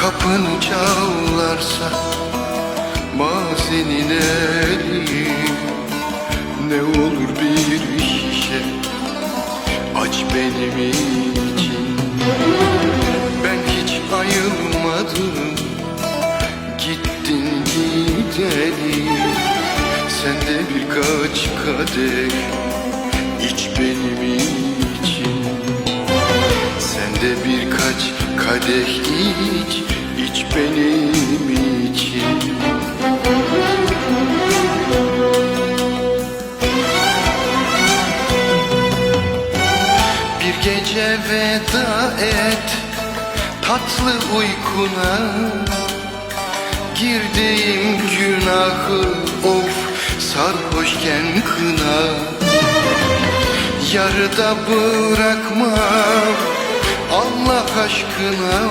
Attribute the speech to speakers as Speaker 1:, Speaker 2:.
Speaker 1: Kapını çalarsa Mazenin eli Ne olur bir şişe. Aç benim için. Ben hiç ayılmadım. Gittin gideli. Sen de birkaç kadeh. İç benim de birkaç kadeh iç iç benim için. Bir gece veda et tatlı uykuna. Girdiğim günahı of sarhoşken kına. Yarıda bırakma aşkına